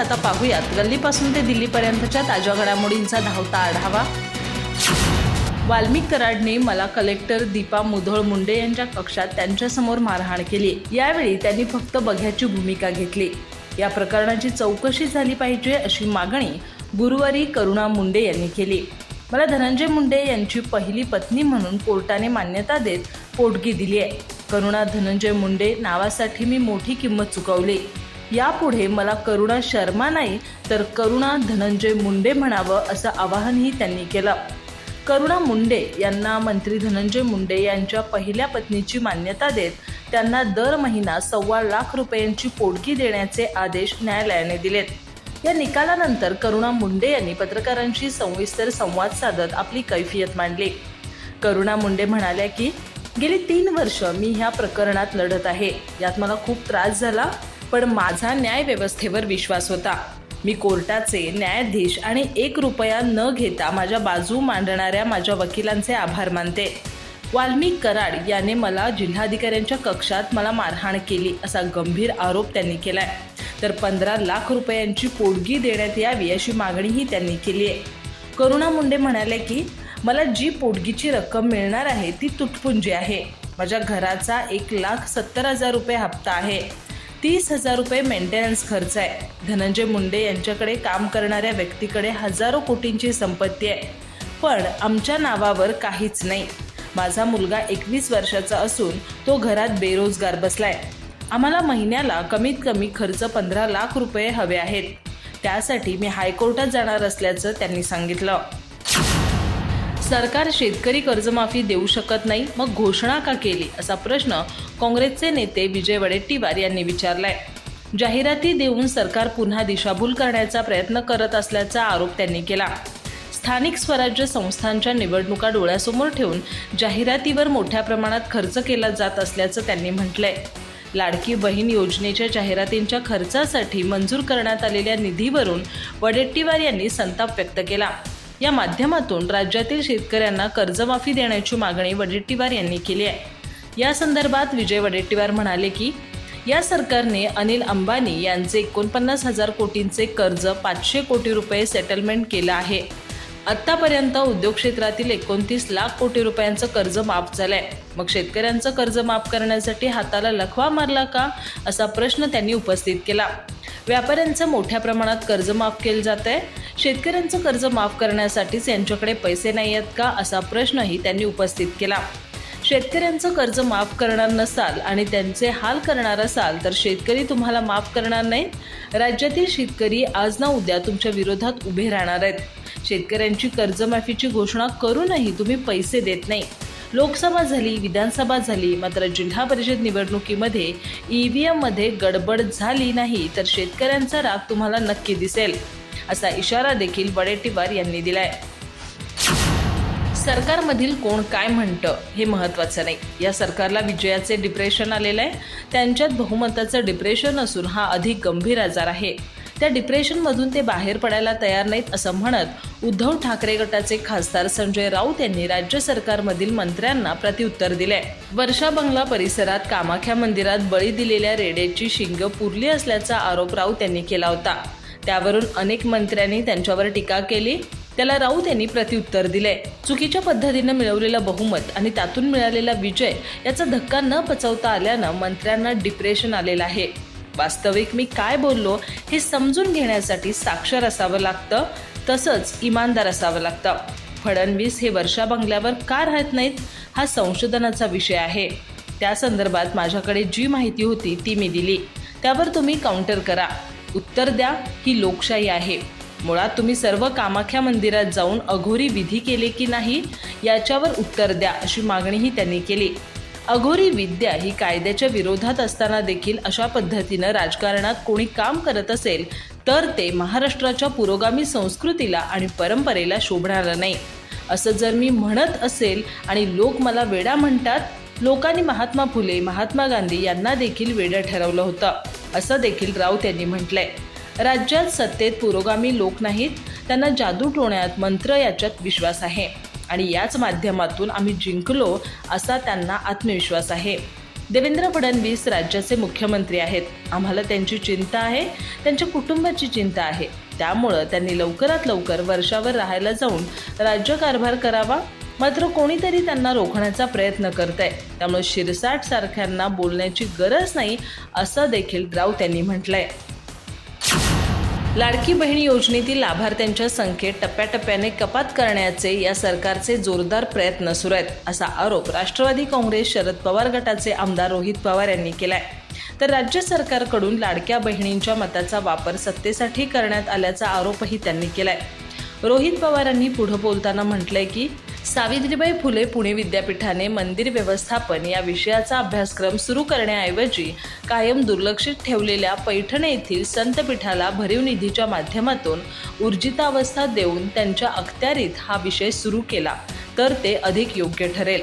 आता पाहूयात. गल्लीपासून ते दिल्लीपर्यंतच्या ताज्या घडामोडींचा धावता आढावा. वाल्मिक कराडने मला कलेक्टर दीपा मुधोळ मुंडे यांच्या कक्षात त्यांच्यासमोर मारहाण केली. यावेळी त्यांनी फक्त बघ्याची भूमिका घेतली. या प्रकरणाची चौकशी झाली पाहिजे अशी मागणी गुरुवारी करुणा मुंडे यांनी केली. मला धनंजय मुंडे यांची पहिली पत्नी म्हणून कोर्टाने मान्यता देत पोटगी दिली आहे करुणा धनंजय मुंडे नावासाठी मी मोठी किंमत चुकवली. यापुढे मला करुणा शर्मा नाही तर करुणा धनंजय मुंडे म्हणावं असं आवाहनही त्यांनी केलं. करुणा मुंडे यांना मंत्री धनंजय मुंडे यांच्या पहिल्या पत्नीची मान्यता देत त्यांना दर महिना सव्वा लाख रुपयांची पोटगी देण्याचे आदेश न्यायालयाने दिलेत. या निकालानंतर करुणा मुंडे यांनी पत्रकारांशी सविस्तर संवाद साधत आपली कैफियत मांडली. करुणा मुंडे म्हणाल्या की गेली तीन वर्ष मी ह्या प्रकरणात लढत आहे. यात मला खूप त्रास झाला. पण माझा न्याय व्यवस्थेवर विश्वास होता. मी कोर्टाचे न्यायाधीश आणि एक रुपया न घेता माझ्या बाजू मांडणाऱ्या माझ्या वकिलांचे आभार मानते. वाल्मिक कराड याने मला जिल्हाधिकाऱ्यांच्या कक्षात मला मारहाण केली असा गंभीर आरोप त्यांनी केलाय. तर पंधरा लाख रुपयांची पोटगी देण्यात यावी अशी मागणीही त्यांनी केली आहे. करुणा मुंडे म्हणाले की मला जी पोटगीची रक्कम मिळणार आहे ती तुटपुंजी आहे. माझ्या घराचा एक लाख सत्तर हजार रुपये हप्ता आहे. तीस हजार रुपये मेंटेनन्स खर्च आहे. धनंजय मुंडे यांच्याकडे काम करणाऱ्या व्यक्तीकडे हजारो कोटींची संपत्ती आहे. पण आमच्या नावावर काहीच नाही. माझा मुलगा एकवीस वर्षाचा असून तो घरात बेरोजगार बसलाय. आम्हाला महिन्याला कमीत कमी खर्च पंधरा लाख रुपये हवे आहेत. त्यासाठी मी हायकोर्टात जाणार असल्याचं त्यांनी सांगितलं. सरकार शेतकरी कर्जमाफी देऊ शकत नाही मग घोषणा का केली? असा प्रश्न काँग्रेसचे नेते विजय वडेट्टीवार यांनी विचारलाय. जाहिराती देऊन सरकार पुन्हा दिशाभूल करण्याचा प्रयत्न करत असल्याचा आरोप त्यांनी केला. स्थानिक स्वराज्य संस्थांच्या निवडणुका डोळ्यासमोर ठेवून जाहिरातीवर मोठ्या प्रमाणात खर्च केला जात असल्याचं त्यांनी म्हटलंय. लाडकी बहीण योजनेच्या जाहिरातींच्या खर्चासाठी मंजूर करण्यात आलेल्या निधीवरून वडेट्टीवार यांनी संताप व्यक्त केला. या माध्यमातून राज्यातील शेतकऱ्यांना कर्जमाफी देण्याची मागणी वडेट्टीवार यांनी केली आहे. या संदर्भात विजय वडेट्टीवार म्हणाले की या सरकारने अनिल अंबानी यांचे एकोणपन्नास हजार कोटींचे कर्ज पाचशे कोटी रुपये सेटलमेंट केलं आहे. आत्तापर्यंत उद्योग क्षेत्रातील एकोणतीस लाख कोटी रुपयांचं कर्ज माफ झालंय. मग शेतकऱ्यांचं कर्ज माफ करण्यासाठी हाताला लखवा मारला का? असा प्रश्न त्यांनी उपस्थित केला. व्यापाऱ्यांचं मोठ्या प्रमाणात कर्ज माफ केलं जात आहे शेतकऱ्यांचं कर्ज माफ करण्यासाठीच यांच्याकडे पैसे नाही आहेत का असा प्रश्नही त्यांनी उपस्थित केला. शेतकऱ्यांचं कर्ज माफ करणार नसाल आणि त्यांचे हाल करणार असाल तर शेतकरी तुम्हाला माफ करणार नाहीत राज्यातील शेतकरी आज ना उद्या तुमच्या विरोधात उभे राहणार आहेत. शेतकऱ्यांची कर्जमाफीची घोषणा करूनही तुम्ही पैसे देत नाही. लोकसभा झाली विधानसभा झाली मात्र जिल्हा परिषद निवडणुकीमध्ये ई व्ही एममध्ये गडबड झाली नाही तर शेतकऱ्यांचा राग तुम्हाला नक्की दिसेल असा इशारा देखील वडेट्टीवार यांनी दिलाय. सरकारमधील कोण काय म्हणतं हे महत्त्वाचं नाही. या सरकारला विजयाचे डिप्रेशन आलेलं आहे. त्यांच्यात बहुमताचं डिप्रेशन असून हा अधिक गंभीर आजार आहे. त्या डिप्रेशनमधून ते बाहेर पडायला तयार नाहीत असं म्हणत उद्धव ठाकरे गटाचे खासदार संजय राऊत यांनी राज्य सरकारमधील मंत्र्यांना प्रतिउत्तर दिले वर्षा बंगला परिसरात कामाख्या मंदिरात बळी दिलेल्या रेडेची शिंग पुरली असल्याचा आरोप राऊत यांनी केला होता. त्यावरून अनेक मंत्र्यांनी त्यांच्यावर टीका केली. त्याला राऊत यांनी प्रत्युत्तर दिले चुकीच्या पद्धतीनं मिळवलेलं बहुमत आणि त्यातून मिळालेला विजय याचा धक्का न पचवता आल्यानं मंत्र्यांना डिप्रेशन आलेलं आहे. वास्तविक मी काय बोललो हे समजून घेण्यासाठी साक्षर असावं लागतं तसंच इमानदार असावं लागतं. फडणवीस हे वर्षा बंगल्यावर का राहत नाहीत हा संशोधनाचा विषय आहे. त्या संदर्भात माझ्याकडे जी माहिती होती ती मी दिली. त्यावर तुम्ही काउंटर करा. उत्तर द्या ही लोकशाही आहे. मुळात तुम्ही सर्व कामाख्या मंदिरात जाऊन अघोरी विधी केले की नाही याच्यावर उत्तर द्या अशी मागणीही त्यांनी केली. अघोरी विद्या ही कायद्याच्या विरोधात असताना देखील अशा पद्धतीनं राजकारणात कोणी काम करत असेल तर ते महाराष्ट्राच्या पुरोगामी संस्कृतीला आणि परंपरेला शोभणारं नाही. असं जर मी म्हणत असेल आणि लोक मला वेडा म्हणतात लोकांनी महात्मा फुले महात्मा गांधी यांना देखील वेडं ठरवलं होतं असं देखील राऊत यांनी म्हटलंय. राज्यात सत्तेत पुरोगामी लोक नाहीत त्यांना जादू टोण्यात मंत्र याच्यात विश्वास आहे. आणि याच माध्यमातून आम्ही जिंकलो असा त्यांना आत्मविश्वास आहे. देवेंद्र फडणवीस राज्याचे मुख्यमंत्री आहेत. आम्हाला त्यांची चिंता आहे त्यांच्या कुटुंबाची चिंता आहे. त्यामुळं त्यांनी लवकरात लवकर वर्षावर राहायला जाऊन राज्यकारभार करावा. मात्र कोणीतरी त्यांना रोखण्याचा प्रयत्न करत आहे त्यामुळे शिरसाट सारख्यांना बोलण्याची गरज नाही असं देखील राऊत यांनी म्हटलंय. लाडकी बहीण योजनेतील लाभार्थ्यांच्या संख्येत टप्प्याटप्प्याने कपात करण्याचे या सरकारचे जोरदार प्रयत्न सुरू आहेत असा आरोप राष्ट्रवादी काँग्रेस शरद पवार गटाचे आमदार रोहित पवार यांनी केलाय. तर राज्य सरकारकडून लाडक्या बहिणींच्या मताचा वापर सत्तेसाठी करण्यात आल्याचा आरोपही त्यांनी केलाय. रोहित पवारांनी पुढं बोलताना म्हटलंय की सावित्रीबाई फुले पुणे विद्यापीठाने मंदिर व्यवस्थापन या विषयाचा अभ्यासक्रम सुरू करण्याऐवजी कायम दुर्लक्षित ठेवलेल्या पैठण येथील संतपीठाला भरीव निधीच्या माध्यमातून ऊर्जितावस्था देऊन त्यांच्या अखत्यारीत हा विषय सुरू केला तर ते अधिक योग्य ठरेल.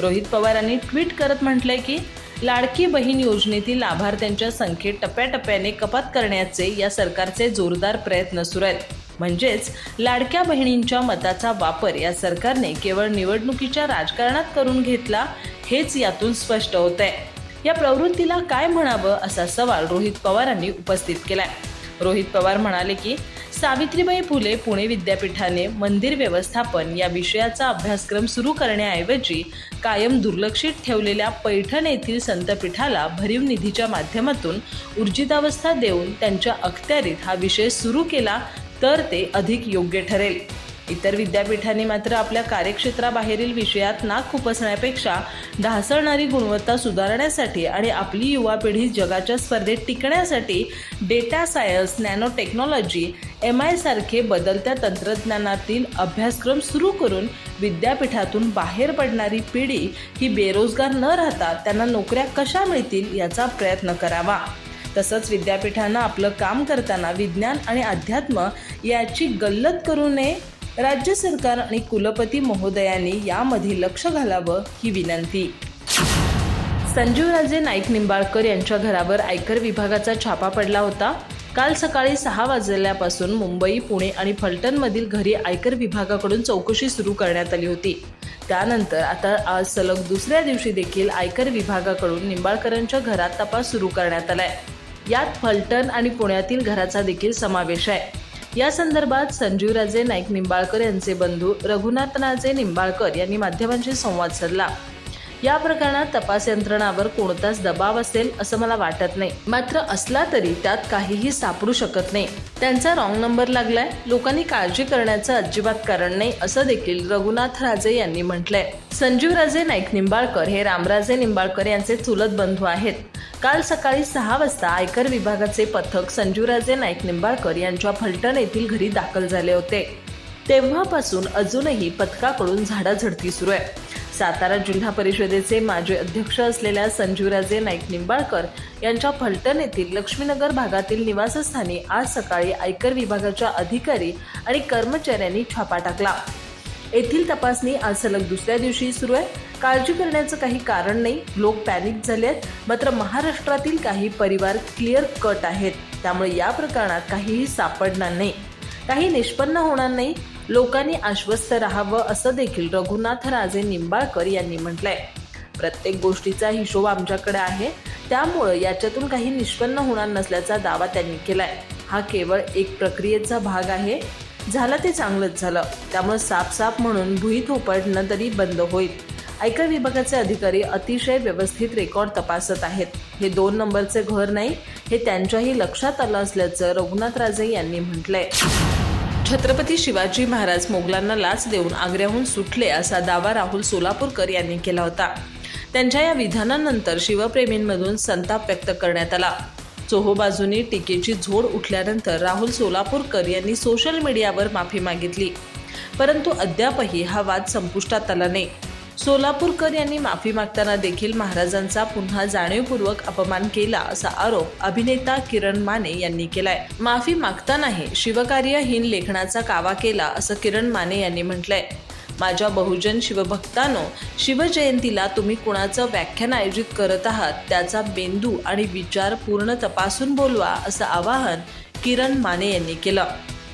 रोहित पवारांनी ट्विट करत म्हटलंय की लाडकी बहीण योजनेतील लाभार्थ्यांच्या संख्येत टप्प्याटप्प्याने कपात करण्याचे या सरकारचे जोरदार प्रयत्न सुरू आहेत. म्हणजेच लाडक्या बहिणींच्या मताचा वापर या सरकारने केवळ निवडणुकीच्या राजकारणात करून घेतला हेच यातून स्पष्ट होत आहे या प्रवृत्तीला काय म्हणावं असा सवाल रोहित पवारांनी उपस्थित केलाय. रोहित पवार म्हणाले की सावित्रीबाई फुले पुणे विद्यापीठाने मंदिर व्यवस्थापन या विषयाचा अभ्यासक्रम सुरू करण्याऐवजी कायम दुर्लक्षित ठेवलेल्या पैठण येथील संतपीठाला भरीव निधीच्या माध्यमातून ऊर्जितावस्था देऊन त्यांच्या अखत्यारीत हा विषय सुरू केला तर ते अधिक योग्य ठरेल. इतर विद्यापीठांनी मात्र आपल्या कार्यक्षेत्राबाहेरील विषयात नाक खुपसण्यापेक्षा ढासळणारी गुणवत्ता सुधारण्यासाठी आणि आपली युवा पिढी जगाच्या स्पर्धेत टिकण्यासाठी data science nano technology M आयसारखे बदलत्या तंत्रज्ञानातील अभ्यासक्रम सुरू करून विद्यापीठातून बाहेर पडणारी पिढी ही बेरोजगार न राहता त्यांना नोकऱ्या कशा मिळतील याचा प्रयत्न करावा. तसंच विद्यापीठानं आपलं काम करताना विज्ञान आणि अध्यात्म याची गल्लत करू नये राज्य सरकार आणि कुलपती महोदयांनी यामध्ये लक्ष घालावं ही विनंती. संजीवराजे नाईक निंबाळकर यांच्या घरावर आयकर विभागाचा छापा पडला होता. काल सकाळी सहा वाजल्यापासून मुंबई पुणे आणि फलटणमधील घरी आयकर विभागाकडून चौकशी सुरू करण्यात आली होती. त्यानंतर आता आज सलग दुसऱ्या दिवशी देखील आयकर विभागाकडून निंबाळकरांच्या घरात तपास सुरू करण्यात आलाय. यात फलटण आणि पुण्यातील घराचा देखील समावेश आहे. या संदर्भात संजीवराजे नाईक निंबाळकर यांचे बंधू रघुनाथराजे निंबाळकर यांनी माध्यमांशी संवाद साधला. या प्रकरणात तपास यंत्रणावर कोणताच दबाव असेल असं मला वाटत नाही. मात्र असला तरी त्यात काहीही सापडू शकत नाही. त्यांचा रॉंग नंबर लागलाय. लोकांनी काळजी करण्याचं अजिबात कारण नाही असं देखील रघुनाथ राजे यांनी म्हटलंय. संजीवराजे नाईक निंबाळकर हे रामराजे निंबाळकर यांचे चुलत बंधू आहेत. काल सकाळी सहा वाजता आयकर विभागाचे पथक संजूराजे नाईक निंबाळकर यांच्या फलटण येथील घरी दाखल झाले होते. तेव्हापासून अजूनही पथकाकडून झाडाझडती सुरू आहे. सातारा जिल्हा परिषदेचे माजी अध्यक्ष असलेल्या संजूराजे नाईक निंबाळकर यांच्या फलटण येथील लक्ष्मीनगर भागातील निवासस्थानी आज सकाळी आयकर विभागाच्या अधिकारी आणि कर्मचाऱ्यांनी छापा टाकला. येथील तपासणी आज सलग दुसऱ्या दिवशी सुरू आहे. काळजी करण्याचं काही कारण नाही. लोक पॅनिक झाले आहेत. मात्र महाराष्ट्रातील काही परिवार क्लिअर कट आहेत. त्यामुळे या प्रकरणात काहीही सापडणार नाही. काही निष्पन्न होणार नाही. लोकांनी आश्वस्त राहावं असं देखील रघुनाथ राजे निंबाळकर यांनी म्हटलंय. प्रत्येक गोष्टीचा हिशोब आमच्याकडे आहे. त्यामुळं याच्यातून काही निष्पन्न होणार नसल्याचा दावा त्यांनी केलाय. हा केवळ एक प्रक्रियेचा भाग आहे. झालं ते चांगलंच झालं. त्यामुळे साफ म्हणून भुई थोपटणं तरी बंद होईल. आयकर विभागाचे अधिकारी अतिशय व्यवस्थित रेकॉर्ड तपासत आहेत. हे दोन नंबरचे घर नाही हे त्यांच्याही लक्षात आलं असल्याचं रघुनाथ राजे यांनी म्हटलंय. छत्रपती शिवाजी महाराज मोगलांना लाच देऊन आग्र्याहून सुटले असा दावा राहुल सोलापूरकर यांनी केला होता. त्यांच्या या विधानानंतर शिवप्रेमींमधून संताप व्यक्त करण्यात आला. चोहोबाजूनी टीकेची झोड उठल्यानंतर राहुल सोलापूरकर यांनी सोशल मीडियावर माफी मागितली. परंतु अद्यापही हा वाद संपुष्टात आला नाही. सोलापूरकर यांनी माफी मागताना देखील महाराजांचा पुन्हा जाणीवपूर्वक अपमान केला असा आरोप अभिनेता किरण माने यांनी केलाय. माफी मागतानाही शिवकार्यहीन लेखनाचा कावा केला असं किरण माने यांनी म्हटलंय. माझ्या बहुजन शिवभक्तांनो शिवजयंतीला तुम्ही कुणाचं व्याख्यान आयोजित करत आहात त्याचा मेंदू आणि विचार पूर्ण तपासून बोलवा असं आवाहन किरण माने यांनी केलं.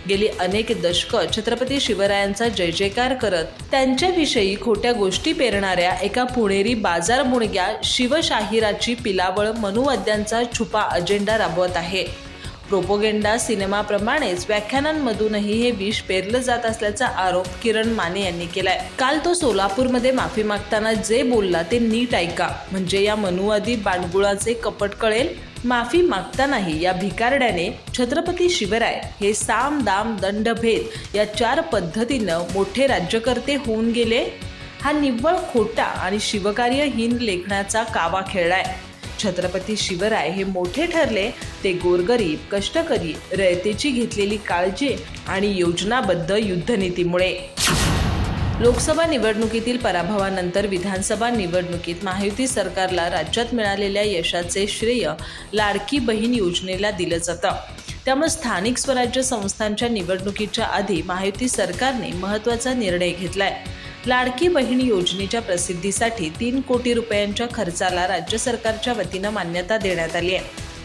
गेली अनेक दशकं छत्रपती शिवरायांचा जय जयकार करत त्यांच्याविषयी खोट्या गोष्टी पेरणाऱ्या एका पुणेरी बाजार मुणग्या शिवशाहिराची पिलावळ मनुवाद्यांचा छुपा अजेंडा राबवत आहे. प्रोपोगेंडा सिनेमाप्रमाणेच व्याख्यानांमधूनही हे विष पेरलं जात असल्याचा आरोप किरण माने यांनी केलाय. काल तो सोलापूरमध्ये माफी मागताना जे बोलला ते नीट ऐका. म्हणजे या मनुवादी बाणगुळाचे कपट कळेल. माफी मागतानाही या भिकारड्याने छत्रपती शिवराय हे साम दाम दंड भेद या चार पद्धतीनं मोठे राज्यकर्ते होऊन गेले. हा निव्वळ खोटा आणि शिवकार्यहीन लेखनाचा कावा खेळलाय. छत्रपती शिवराय हे मोठे ठरले. ते गोरगरीब कष्टकरी रयतेची घेतलेली काळजी आणि योजनाबद्ध युद्धनीतीमुळे. लोकसभा निवडणुकीतील पराभवानंतर विधानसभा निवडणुकीत महायुती सरकारला राज्यात मिळालेल्या यशाचे श्रेय लाडकी बहीण योजनेला दिलं जातं. त्यामुळे स्थानिक स्वराज्य संस्थांच्या निवडणुकीच्या आधी महायुती सरकारने महत्त्वाचा निर्णय घेतलाय. लाडकी बहीण योजनेच्या प्रसिद्धीसाठी तीन कोटी रुपयांच्या खर्चाला राज्य सरकारच्या वतीनं मान्यता देण्यात आली आहे.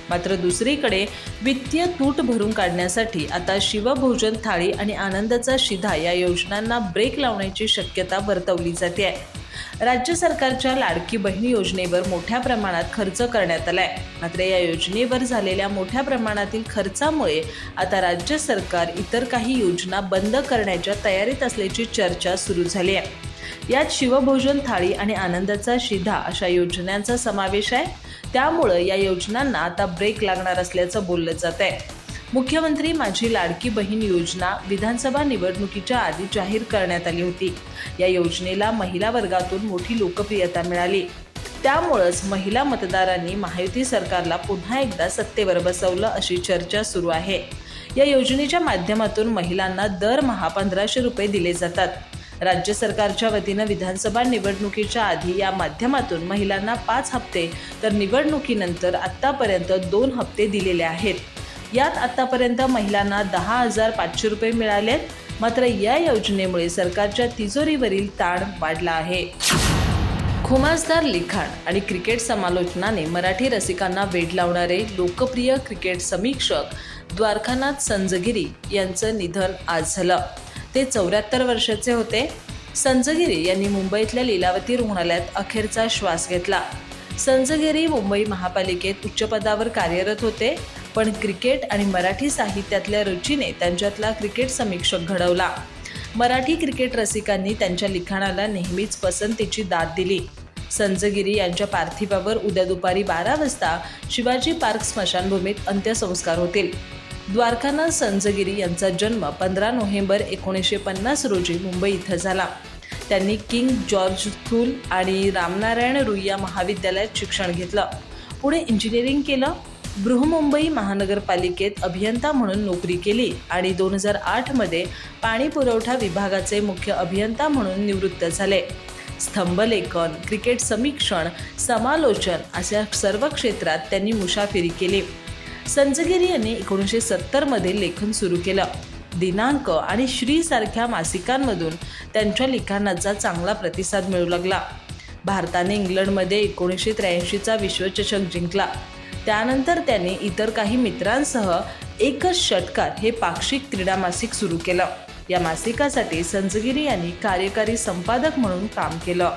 मात्र दुसरीकडे वित्तीय तूट भरून काढण्यासाठी आता शिवभोजन थाळी आणि आनंदाचा शिधा या योजनांना ब्रेक लावण्याची शक्यता वर्तवली जाते आहे. राज्य सरकारच्या लाडकी बहीण योजनेवर मोठ्या प्रमाणात खर्च करण्यात आलाय. मात्र या योजनेवर झालेल्या मोठ्या प्रमाणातील खर्चामुळे आता राज्य सरकार इतर काही योजना बंद करण्याच्या तयारीत असल्याची चर्चा सुरू झाली आहे. यात शिवभोजन थाळी आणि आनंदाचा शिधा अशा योजनांचा समावेश आहे. त्यामुळं या योजनांना आता ब्रेक लागणार असल्याचं बोललं जात आहे मुख्यमंत्री माझी लाडकी बहीण योजना विधानसभा निवडणुकीच्या आधी जाहीर करण्यात आली होती. या योजनेला महिला वर्गातून मोठी लोकप्रियता मिळाली. त्यामुळंच महिला मतदारांनी महायुती सरकारला पुन्हा एकदा सत्तेवर बसवलं अशी चर्चा सुरू आहे. या योजनेच्या माध्यमातून महिलांना दरमहा पंधराशे रुपये दिले जातात. राज्य सरकारच्या वतीनं विधानसभा निवडणुकीच्या आधी या माध्यमातून महिलांना पाच हप्ते तर निवडणुकीनंतर आत्तापर्यंत दोन हप्ते दिलेले आहेत. यात आतापर्यंत महिलांना दहा हजार पाचशे रुपये मिळाले मात्र या योजनेमुळे सरकारच्या तिजोरीवरील ताण वाढला आहे. खुमासदार लिखाण आणि क्रिकेट समालोचनाने मराठी रसिकांना वेड लावणारे लोकप्रिय क्रिकेट समीक्षक द्वारकानाथ संजगिरी यांचं निधन आज झालं. ते चौऱ्याहत्तर वर्षाचे होते. संजगिरी यांनी मुंबईतल्या लीलावती रुग्णालयात अखेरचा श्वास घेतला. संजगिरी मुंबई महापालिकेत उच्चपदावर कार्यरत होते. पण क्रिकेट आणि मराठी साहित्यातल्या रुचीने त्यांच्यातला क्रिकेट समीक्षक घडवला. मराठी क्रिकेट रसिकांनी त्यांच्या लिखाणाला नेहमीच पसंतीची दाद दिली. संजगिरी यांच्या पार्थिवावर उद्या दुपारी बारा वाजता शिवाजी पार्क स्मशानभूमीत अंत्यसंस्कार होतील. द्वारकानाथ संजगिरी यांचा जन्म पंधरा नोव्हेंबर एकोणीसशे पन्नास रोजी मुंबई इथं झाला. त्यांनी किंग जॉर्ज थूल आणि रामनारायण रुईया महाविद्यालयात शिक्षण घेतलं. पुढे इंजिनिअरिंग केलं. बृहमुंबई महानगरपालिकेत अभियंता म्हणून नोकरी केली आणि दोन हजार आठमध्ये पाणी पुरवठा विभागाचे मुख्य अभियंता म्हणून निवृत्त झाले. स्तंभलेखन क्रिकेट समीक्षण समालोचन अशा सर्व क्षेत्रात त्यांनी मुसाफिरी केली. संजगिरी यांनी एकोणीसशे सत्तरमध्ये लेखन सुरू केलं. दिनांक आणि श्रीसारख्या मासिकांमधून त्यांच्या लिखाणाचा चांगला प्रतिसाद मिळू लागला. भारताने इंग्लंडमध्ये एकोणीसशे त्र्याऐंशीचा विश्वचषक जिंकला. त्यानंतर त्याने इतर काही मित्रांसह एकच षटकार हे पाक्षिक क्रीडा मासिक सुरू केलं. या मासिकासाठी संजगिरी यांनी कार्यकारी संपादक म्हणून काम केलं.